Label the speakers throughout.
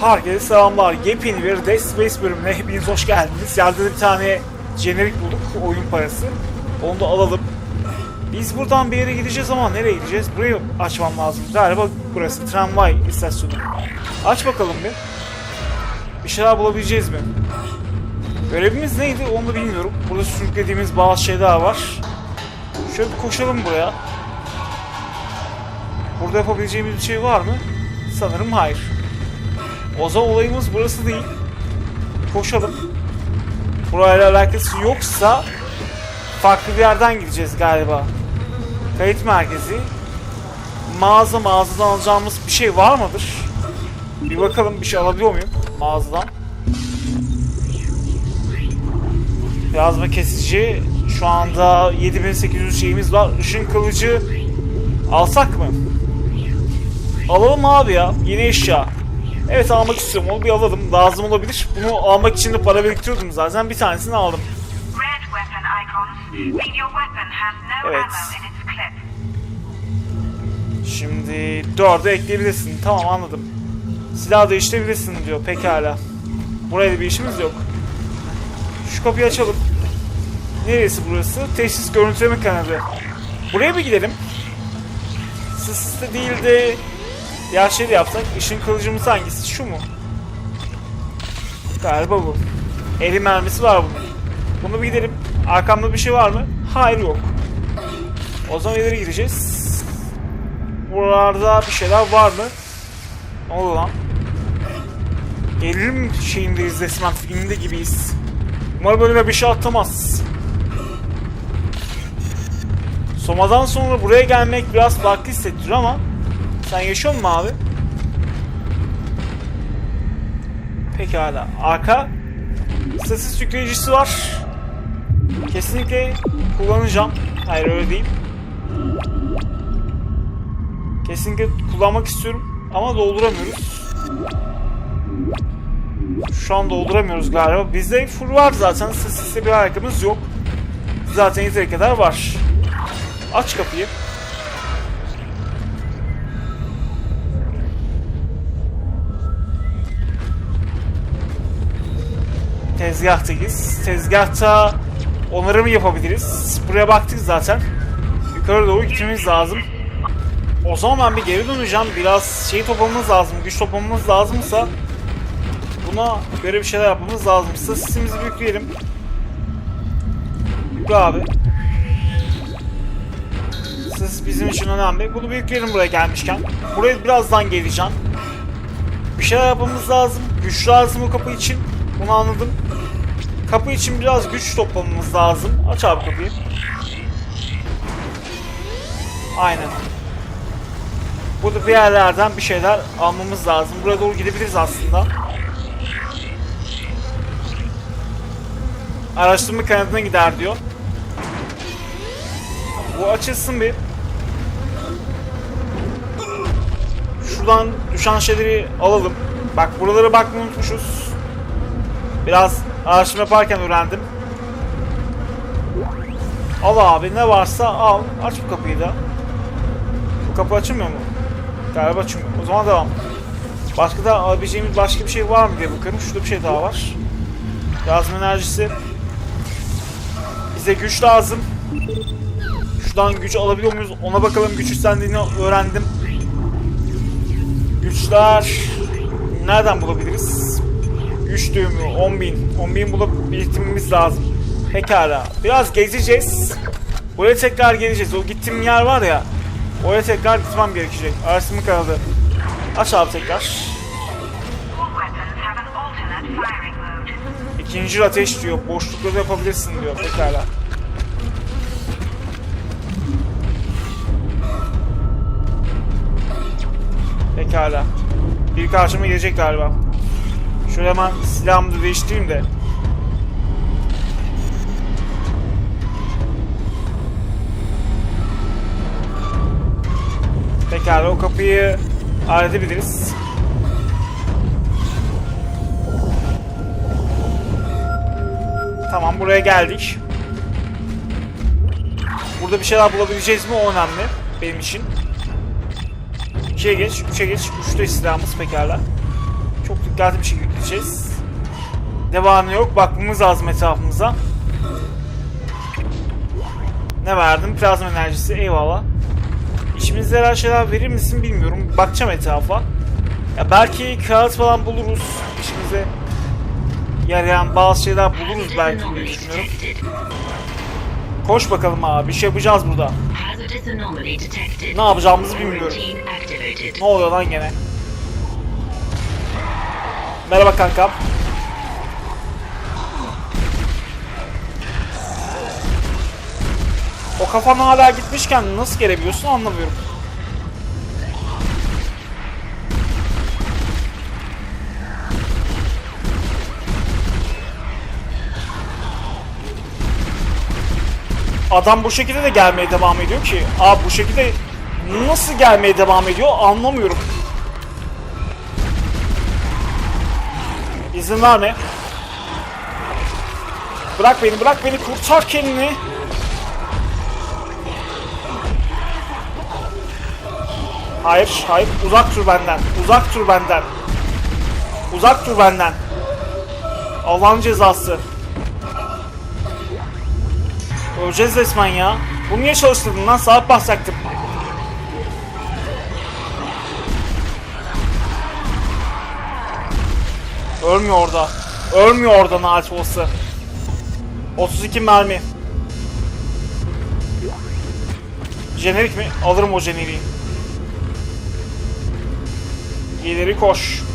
Speaker 1: Herkese selamlar. Yepyeni bir Dead Space bölümüne hepiniz hoş geldiniz. Yerde de bir tane jenerik bulduk, oyun parası. Onu da alalım. Biz buradan bir yere gideceğiz ama nereye gideceğiz? Burayı açmam lazım. Galiba burası tramvay istasyonu. Aç bakalım bir. Bir şeyler bulabileceğiz mi? Görevimiz neydi onu da bilmiyorum. Burada sürüklediğimiz bazı şeyler var. Şöyle bir koşalım buraya. Burada yapabileceğimiz bir şey var mı? Sanırım hayır. O zaman olayımız burası değil. Koşalım. Burayla alakası yoksa farklı bir yerden gideceğiz galiba. Kayıt merkezi. Mağaza mağazadan alacağımız bir şey var mıdır? Bir bakalım bir şey alabiliyor muyum mağazadan? Yazma kesici. Şu anda 7800 şeyimiz var. Işın kılıcı alsak mı? Alalım abi ya. Yeni eşya. Evet almak istiyorum. Onu bir alalım. Lazım olabilir. Bunu almak için de para biriktiriyordum zaten. Bir tanesini aldım. Evet. Şimdi 4'e ekleyebilirsin. Tamam anladım. Silah değiştirebilirsin diyor. Pekala. Buraya da bir işimiz yok. Şu kapıyı açalım. Neresi burası? Teşhis görüntüleme kanalı. Buraya mı gidelim? Sıslı değil de diğer şey de yapsak. Işın kılıcımız hangisi? Şu mu? Galiba bu. Eli mermisi var bunun. Bunu bir gidelim. Arkamda bir şey var mı? Hayır yok. O zaman ileri gideceğiz. Buralarda bir şeyler var mı? Ne oldu lan? Gelirim şeyindeyiz resmen filminde gibiyiz. Umarım önüme bir şey atlamaz. Soma'dan sonra buraya gelmek biraz farklı hissettiriyor ama sen yaşıyor musun abi? Pekala. Arka stasis yükleyicisi var. Kesinlikle kullanacağım. Hayır öyle değil. Kesinlikle kullanmak istiyorum ama dolduramıyoruz. Şu an dolduramıyoruz galiba. Bizde full var zaten. Sesiste bir alakamız yok. Zaten yeteri kadar var. Aç kapıyı. Tezgahtayız. Tezgahta onarımı yapabiliriz. Buraya baktık zaten. Yukarı doğru gitmemiz lazım. O zaman ben bir geri döneceğim. Biraz şey toplamamız lazım. Güç toplamamız lazımsa buna göre bir şeyler yapmamız lazım. Sesimizi büyükleyelim. Yükle abi. Ses bizim için önemli. Bunu büyükleyelim buraya gelmişken. Buraya birazdan geleceğim. Bir şeyler yapmamız lazım. Güç lazım o kapı için. Bunu anladım. Kapı için biraz güç toplamamız lazım. Aç abi kapıyı. Aynen. Burada bir yerlerden bir şeyler almamız lazım. Buraya doğru gidebiliriz aslında. Araştırma kanadına gider diyor. Bu açılsın bir. Şuradan düşen şeyleri alalım. Bak buralara bakmayı unutmuşuz. Biraz araştırma yaparken öğrendim. Al abi ne varsa al. Aç bu kapıyı da. Bu kapı açılmıyor mu? Galiba açılmıyor. O zaman devam. Başka da alabileceğimiz başka bir şey var mı diye bakıyorum. Şurada bir şey daha var. Yazma enerjisi. Bize güç lazım. Şuradan güç alabiliyor muyuz? Ona bakalım güç istendiğini öğrendim. Güçler nereden bulabiliriz? Güç düğümü 10.000. 10.000 bulup biriktirmemiz lazım. Pekala. Biraz gezeceğiz. Buraya tekrar geleceğiz. O gittiğim yer var ya. Oraya tekrar gitmem gerekecek. Araştırma kanalı. Aç abi tekrar. İkinci ateş diyor. Boşlukta da yapabilirsin diyor. Pekala. Pekala. Bir karşıma gelecek galiba. Şöyle hemen silahımı da değiştireyim de. Pekala o kapıyı halledebiliriz. Tamam buraya geldik. Burada bir şeyler bulabileceğiz mi o önemli benim için. 2'ye geç, 3'e geç. 3'te silahımız pekala. Çok dikkatli bir şekilde gideceğiz. Devamı yok. Bakmamız lazım etrafımıza. Ne verdim? Plazma enerjisi. Eyvallah. İçimizde her şeyler verir misin bilmiyorum. Bakacağım etrafa. Ya belki kağıt falan buluruz. İşimize yarayan bazı şeyler buluruz belki diye düşünüyorum. Koş bakalım abi. Bir şey yapacağız burada. Ne yapacağımızı bilmiyorum. Ne oluyor lan gene? Merhaba kankam. O kafan hala gitmişken nasıl gelebiliyorsun anlamıyorum. Adam bu şekilde de gelmeye devam ediyor ki. Abi bu şekilde nasıl gelmeye devam ediyor anlamıyorum. İzin verme. Bırak beni, bırak beni, kurtar kendini. Hayır, hayır, uzak dur benden, uzak dur benden. Uzak dur benden. Allah'ın cezası. Öleceğiz resmen ya. Bunu niye çalıştırdın lan? Saat basacaktım. Ölmüyor orada. Ölmüyor orada nalet olası. 32 mermi. Jenerik mi? Alırım o jeneriği. İleri koş.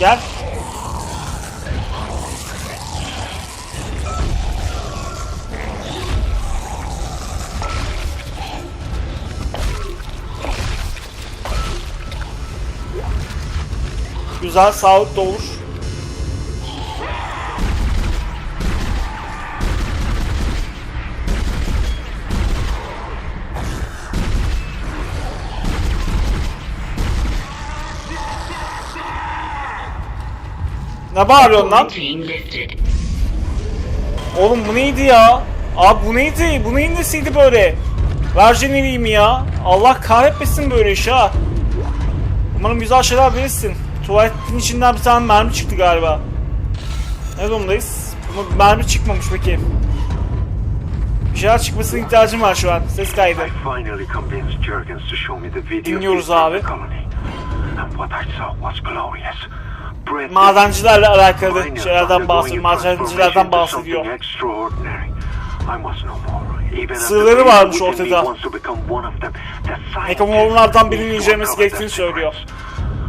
Speaker 1: Gel. Güzel, sağlık da Ne bağırıyorsun lan? Oğlum bu neydi ya? Abi bu neydi? Bu neyin nesiydi böyle? Ver jeneriğimi ya. Allah kahretmesin böyle iş ha. Umarım güzel şeyler verirsin. Tuvaletin içinden bir tane mermi çıktı galiba. Ne durumdayız? Buna mermi çıkmamış peki. Bir şeyler çıkmasına ihtiyacım var şu an. Ses kaydı. Dinliyoruz abi. Madencilerle alakalı şeylerden bahsediyor. Madencilerden bahsediyor.
Speaker 2: being
Speaker 1: varmış ortada.
Speaker 2: needs to
Speaker 1: incelemesi gerektiğini söylüyor.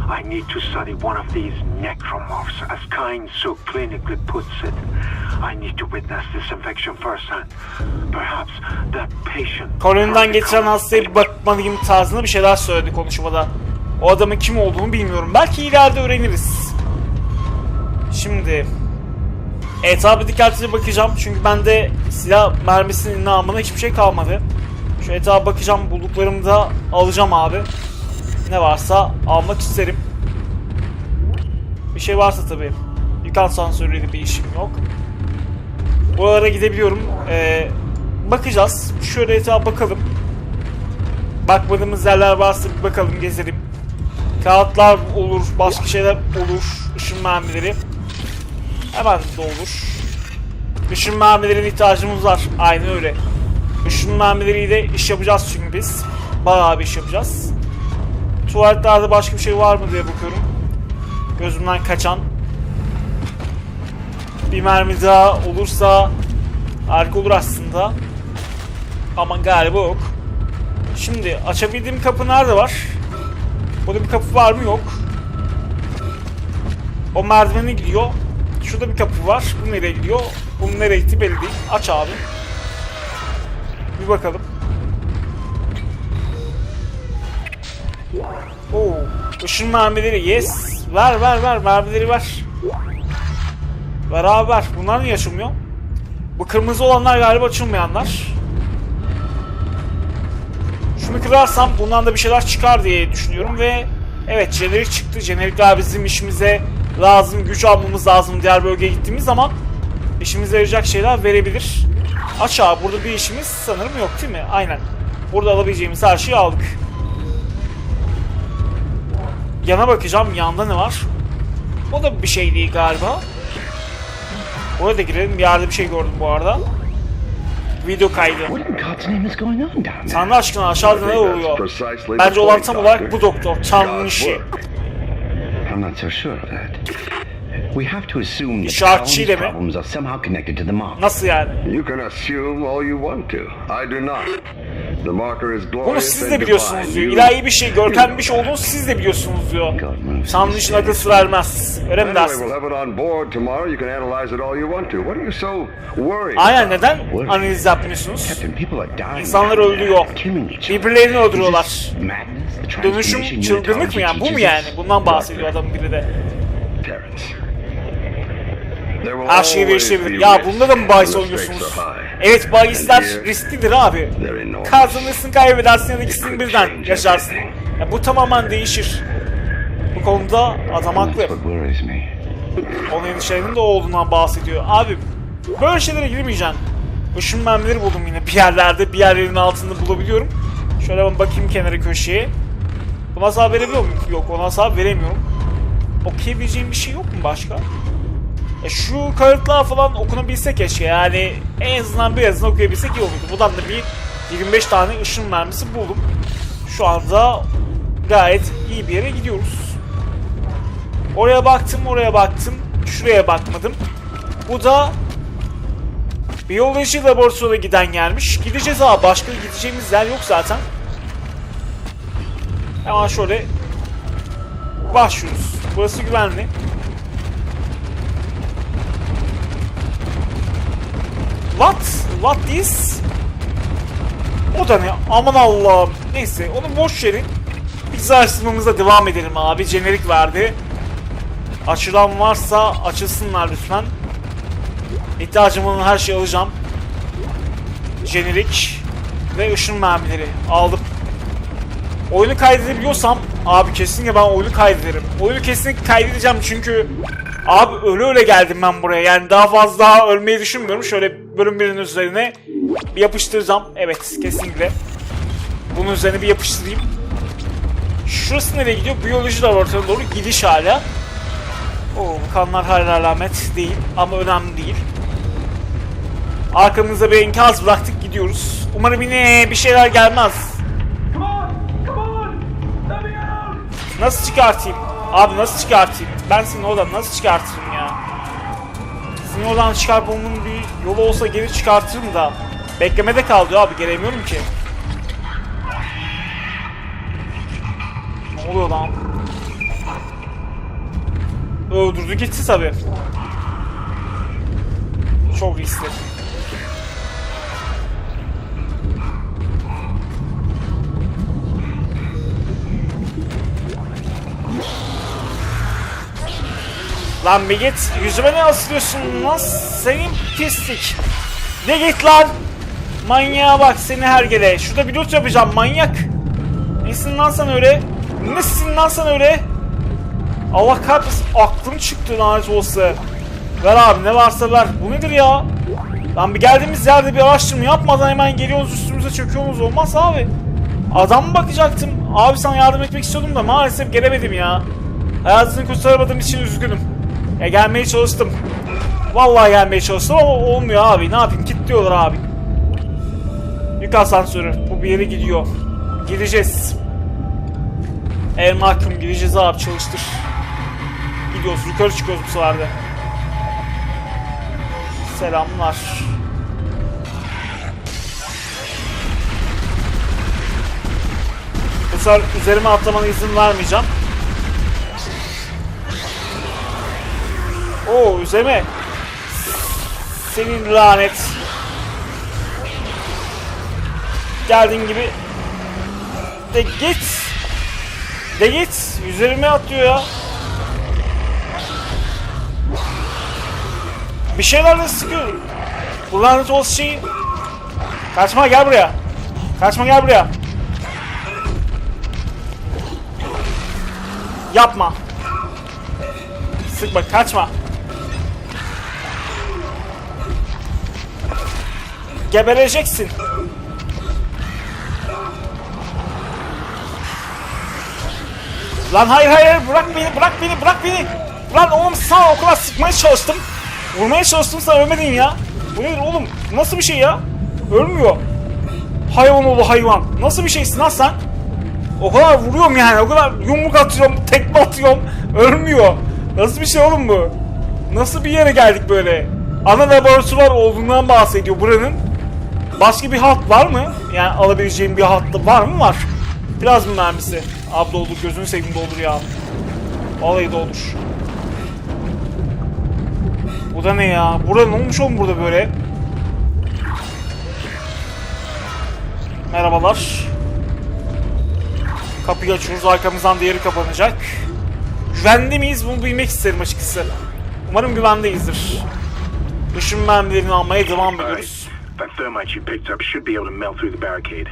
Speaker 2: I need to study one of these necromorphs, as Kyne so clinically puts it. I need to witness this infection firsthand. Perhaps that patient...
Speaker 1: Koloniden getiren hastaya bir bakmalıyım tarzında bir şeyler söyledi konuşmada. O adamın kim olduğunu bilmiyorum. Belki ileride öğreniriz. Şimdi etrafa dikkatli bakacağım çünkü bende silah mermisinin namına hiçbir şey kalmadı. Şu etrafa bakacağım bulduklarımı da alacağım abi. Ne varsa almak isterim. Bir şey varsa tabii. Yıkan sansörüyle bir işim yok. Buralara gidebiliyorum. Ee, bakacağız. Şöyle etrafa bakalım. Bakmadığımız yerler varsa bir bakalım, gezelim. Kağıtlar olur, başka şeyler olur. Işın mermileri. Hemen de olur. Işın mermilerine ihtiyacımız var. Aynen öyle. Işın mermileriyle iş yapacağız çünkü biz. Bayağı bir iş yapacağız. Tuvaletlerde başka bir şey var mı diye bakıyorum. Gözümden kaçan. Bir mermi daha olursa harika olur aslında. Ama galiba yok. Şimdi açabildiğim kapı nerede var? Burada bir kapı var mı? Yok. O merdivene gidiyor. Şurada bir kapı var. Bu nereye gidiyor? Bunun nereye gitti belli değil. Aç abi. Bir bakalım. Oo, ışın mermileri yes. Ver ver ver mermileri ver. Beraber. Bunlar niye açılmıyor? Bu kırmızı olanlar galiba açılmayanlar. Şunu kırarsam bundan da bir şeyler çıkar diye düşünüyorum ve evet jenerik çıktı. Jenerikler bizim işimize lazım, güç almamız lazım diğer bölgeye gittiğimiz zaman işimize yarayacak şeyler verebilir. Aç abi burada bir işimiz sanırım yok değil mi? Aynen. Burada alabileceğimiz her şeyi aldık. Yana bakacağım yanda ne var? O da bir şey değil galiba. Oraya da girelim. Bir yerde bir şey gördüm bu arada. Video kaydı.
Speaker 3: What in God's name is going on down there?
Speaker 1: Tanrı aşkına aşağıda ne oluyor? Bence olan tam olarak bu doktor. Tanrı'nın işi.
Speaker 3: I'm not so sure of that. We have to assume that
Speaker 1: mi?
Speaker 3: problems are somehow connected to the mob.
Speaker 1: Nasıl yani?
Speaker 4: You can assume all you want to. I do not.
Speaker 1: Bunu siz de biliyorsunuz diyor. İlahi bir şey, görkemli bir şey olduğunu siz de biliyorsunuz diyor. Tanrı için akıl vermez. Öyle mi dersin? Aynen neden analiz yapmıyorsunuz? İnsanlar
Speaker 3: other.
Speaker 1: Birbirlerini öldürüyorlar. Dönüşüm çılgınlık mı yani? Bu mu yani? Bundan bahsediyor adamın biri de. Her şeyi değiştirebilir. Ya bunda da mı bahis oynuyorsunuz? Evet bahisler risklidir abi. Kazanırsın kaybedersin ya da ikisini birden yaşarsın. Ya bu tamamen değişir. Bu konuda adam haklı. Onun endişelerinin de olduğundan bahsediyor. Abi böyle şeylere girmeyeceksin. Işın mermileri buldum yine bir yerlerde. Bir yerlerin altında bulabiliyorum. Şöyle ben bakayım kenara köşeye. Buna hasar verebiliyor muyum? Yok ona hasar veremiyorum. Okuyabileceğim bir şey yok mu başka? E şu kağıtlar falan okunabilse keşke yani en azından birazını okuyabilsek iyi olurdu. Buradan da bir 25 tane ışın mermisi buldum. Şu anda gayet iyi bir yere gidiyoruz. Oraya baktım, oraya baktım. Şuraya bakmadım. Bu da biyoloji laboratuvarına giden yermiş. Gideceğiz abi. Başka gideceğimiz yer yok zaten. Hemen şöyle başlıyoruz. Burası güvenli. What? What this? O da ne? Aman Allah'ım. Neyse onu boş verin. Biz araştırmamıza devam edelim abi. Jenerik verdi. Açılan varsa açılsınlar lütfen. İhtiyacım olan her şeyi alacağım. Jenerik ve ışın mermileri aldım. Oyunu kaydedebiliyorsam abi kesinlikle ben oyunu kaydederim. Oyunu kesinlikle kaydedeceğim çünkü abi öyle öyle geldim ben buraya. Yani daha fazla ölmeyi düşünmüyorum. Şöyle bölüm birinin üzerine bir yapıştıracağım. Evet kesinlikle. Bunun üzerine bir yapıştırayım. Şurası nereye gidiyor? Biyoloji laboratuvarına doğru gidiş hala. Oo, bu kanlar hala alamet değil ama önemli değil. Arkamızda bir enkaz bıraktık gidiyoruz. Umarım yine bir şeyler gelmez. Nasıl çıkartayım? Abi nasıl çıkartayım? Ben seni oradan nasıl çıkartırım ya? Seni oradan çıkartmamın bir yolu olsa geri çıkartırım da. Beklemede kaldı abi gelemiyorum ki. Ne oluyor lan? Öldürdü gitti tabi. Çok riskli. Lan bir git. Yüzüme ne asılıyorsun lan? Senin pislik. Ne git lan? Manyağa bak seni her gele. Şurada bir loot yapacağım manyak. Nesin lan sen öyle? Nesin lan sen öyle? Allah kahretsin aklım çıktı lanet olsa. Ver abi ne varsa ver. Bu nedir ya? Lan bir geldiğimiz yerde bir araştırma yapmadan hemen geliyorsunuz üstümüze çöküyorsunuz olmaz abi. Adam bakacaktım? Abi sana yardım etmek istiyordum da maalesef gelemedim ya. Hayatını kurtaramadığım için üzgünüm. Ya gelmeye çalıştım. Vallahi gelmeye çalıştım ama olmuyor abi. Ne yapayım? Kilitliyorlar abi. Yük asansörü. Bu bir yere gidiyor. Gideceğiz. El mahkum gideceğiz abi çalıştır. Gidiyoruz. Yukarı çıkıyoruz bu sefer. Selamlar. Bu sefer üzerime atlamana izin vermeyeceğim. Oo üzerime. Senin lanet. Geldiğin gibi. De git. De git. Üzerime atlıyor ya. Bir şeylerle sıkıyor. Bu lanet olsun şeyi. Kaçma gel buraya. Kaçma gel buraya. Yapma. Sıkma kaçma. Gebereceksin. Lan hayır hayır bırak beni bırak beni bırak beni. Lan oğlum sana o kadar sıkmaya çalıştım. Vurmaya çalıştım sen ölmedin ya. Bu nedir oğlum? Nasıl bir şey ya? Ölmüyor. Hayvan oğlu hayvan. Nasıl bir şeysin lan sen? O kadar vuruyorum yani. O kadar yumruk atıyorum, tekme atıyorum. Ölmüyor. Nasıl bir şey oğlum bu? Nasıl bir yere geldik böyle? Ana laboratuvar olduğundan bahsediyor buranın. Başka bir hat var mı? Yani alabileceğim bir hattı var mı? Var. Plazma mermisi. Abi doldur gözünü seveyim doldur ya. Vallahi doldur. Bu da ne ya? Burada ne olmuş oğlum burada böyle? Merhabalar. Kapıyı açıyoruz. Arkamızdan diğeri kapanacak. Güvende miyiz? Bunu bilmek isterim açıkçası. Umarım güvendeyizdir. Işın mermilerini almaya devam ediyoruz.
Speaker 5: That thermite you picked up should be able to melt through the barricade.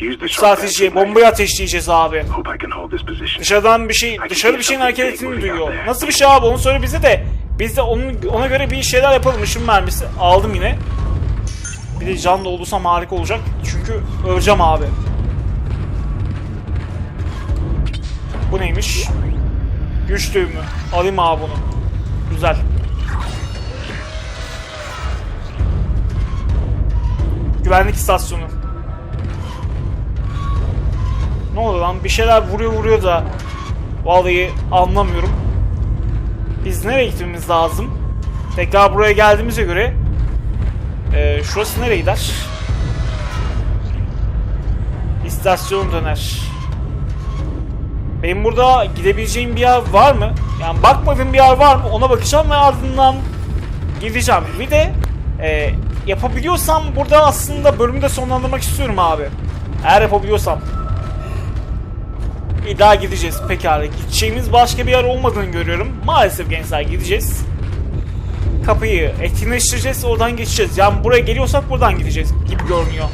Speaker 5: Use the to ignite
Speaker 1: bombayı ateşleyeceğiz abi.
Speaker 5: Hope I can hold this position.
Speaker 1: Dışarıdan bir şey, dışarı bir şeyin hareket ettiğini duyuyor. Nasıl bir şey abi onu söyle bize de. Biz de onun, ona göre bir şeyler yapalım. Işın mermisi aldım yine. Bir de can doldursam harika olacak. Çünkü öleceğim abi. Bu neymiş? Güç düğümü. Alayım abi bunu. Güzel. Güvenlik istasyonu. Ne oluyor lan? Bir şeyler vuruyor vuruyor da vallahi anlamıyorum. Biz nereye gitmemiz lazım? Tekrar buraya geldiğimize göre eee, şurası nereye gider? İstasyon döner. Benim burada gidebileceğim bir yer var mı? Yani bakmadığım bir yer var mı? Ona bakacağım ve ardından gideceğim. Bir de eee, yapabiliyorsam burada aslında bölümü de sonlandırmak istiyorum abi. Eğer yapabiliyorsam. Bir daha gideceğiz pekala. Gideceğimiz başka bir yer olmadığını görüyorum. Maalesef gençler gideceğiz. Kapıyı etkinleştireceğiz oradan geçeceğiz. Yani buraya geliyorsak buradan gideceğiz gibi görünüyor.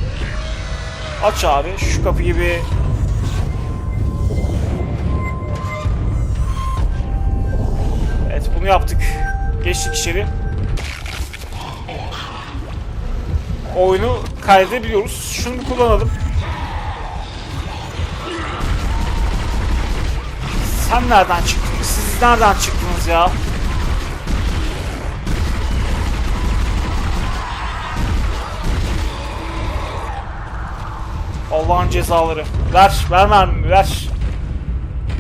Speaker 1: Aç abi şu kapıyı bir... Evet bunu yaptık. Geçtik içeri. Oyunu kaydedebiliyoruz. Şunu kullanalım. Sen nereden çıktın? Siz nereden çıktınız ya? Allah'ın cezaları. Ver, ver mermimi, ver.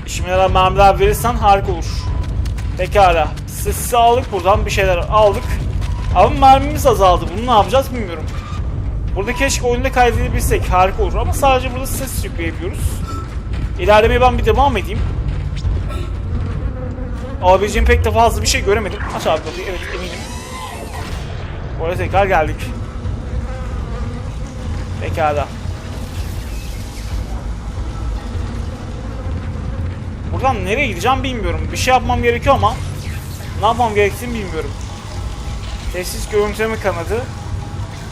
Speaker 1: İşime mermiler verirsen harika olur. Pekala. Sesi aldık buradan, bir şeyler aldık. Ama mermimiz azaldı. Bunu ne yapacağız bilmiyorum. Burada keşke oyunda kaydedebilsek harika olur ama sadece burada ses yükleyebiliyoruz. İlerlemeye ben bir devam edeyim. Alabileceğim pek de fazla bir şey göremedim. Aç abi kapıyı. Evet eminim. Oraya tekrar geldik. Pekala. Buradan nereye gideceğim bilmiyorum. Bir şey yapmam gerekiyor ama ne yapmam gerektiğini bilmiyorum. Tesis görüntüleme kanadı.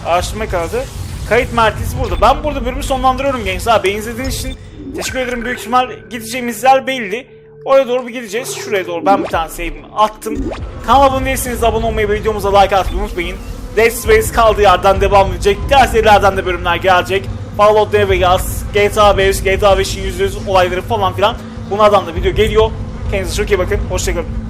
Speaker 1: Araştırma kanadı. Kayıt merkezi burada. Ben burada bölümü sonlandırıyorum gençler. Beni izlediğiniz için teşekkür ederim. Büyük ihtimal gideceğimiz yer belli. Oraya doğru bir gideceğiz. Şuraya doğru ben bir tane save'imi attım. Kanala abone değilseniz abone olmayı ve videomuza like atmayı unutmayın. Dead Space kaldığı yerden devam edecek. Diğer serilerden de bölümler gelecek. Fallout New Vegas, GTA 5, GTA 5'in %100 olayları falan filan. Bunlardan da video geliyor. Kendinize çok iyi bakın. Hoşçakalın.